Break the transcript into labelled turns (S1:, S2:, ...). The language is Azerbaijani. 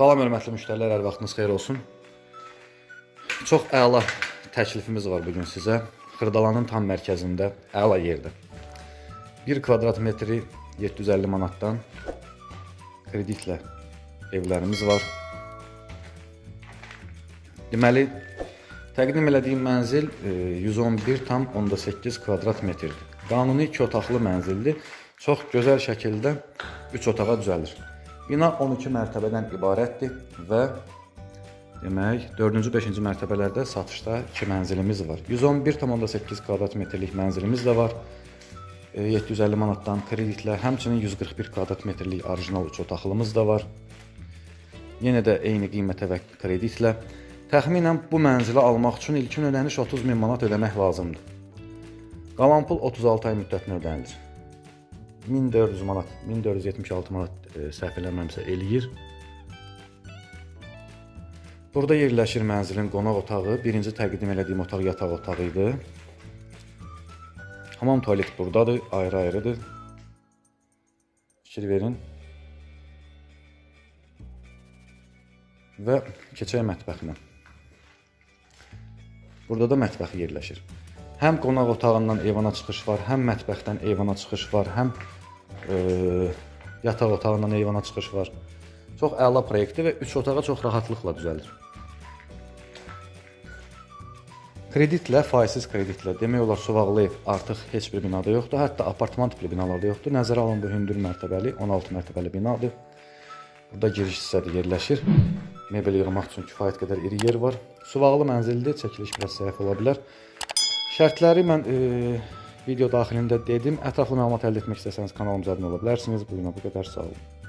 S1: Salam hörmətli müştərilər, hər vaxtınız xeyir olsun. Çox əla təklifimiz var bu gün sizə. Xırdalanın tam mərkəzində, əla yerdə. 1 kvadrat metri 750 manatdan kreditlə evlərimiz var. Deməli, təqdim elədiyim mənzil e, 111,8 kvadrat metrdir. Qanuni 2 otaqlı mənzildir. Çox gözəl şəkildə 3 otağa düzəlir. Bina 12 mərtəbədən ibarətdir və demək 4-cü, 5-ci mərtəbələrdə satışda 2 mənzilimiz var. 111,8 kvadrat metrlik mənzilimiz də var. E, 750 manatdan kreditlə, həmçinin 141 kvadrat metrlik orijinal 3 otaqlımız da var. Yenə də eyni qiymətə və kreditlə. Təxminən bu mənzili almaq üçün ilkin ödəniş 30 min manat ödəmək lazımdır. Qalan pul 36 ay müddətinə ödənilir. 1400 manat, 1476 manat e, səhv eləmirəmsə eləyir. Burada yerləşir mənzilin qonaq otağı. Birinci təqdim elədiyim otaq yataq otağı idi. Hamam tualet burdadır, ayrı-ayrıdır. Fikir verin. Və keçək mətbəxinə. Burada da mətbəx yerləşir. Həm qonaq otağından eyvana çıxış var, həm mətbəxdən eyvana çıxış var, həm yataq otağından eyvana çıxış var. Çox əla proyektdir və 3 otağa çox rahatlıqla düzəlir. Kreditlə, faizsiz kreditlə demək olar Suvaqlı ev artıq heç bir binada yoxdur. Hətta apartman tipli binalarda yoxdur. Nəzərə alın bu hündür mərtəbəli, 16 mərtəbəli binadır. Burada giriş hissədə yerləşir. Mebel yığmaq üçün kifayət qədər iri yer var. Suvaqlı mənzildir, çəkiliş biraz səhv ola bilər. Şərtləri mən e, video daxilində dedim. Ətraflı məlumat əldə etmək istəsəniz kanalımıza abunə ola bilərsiniz. Bu günə bu qədər sağ olun.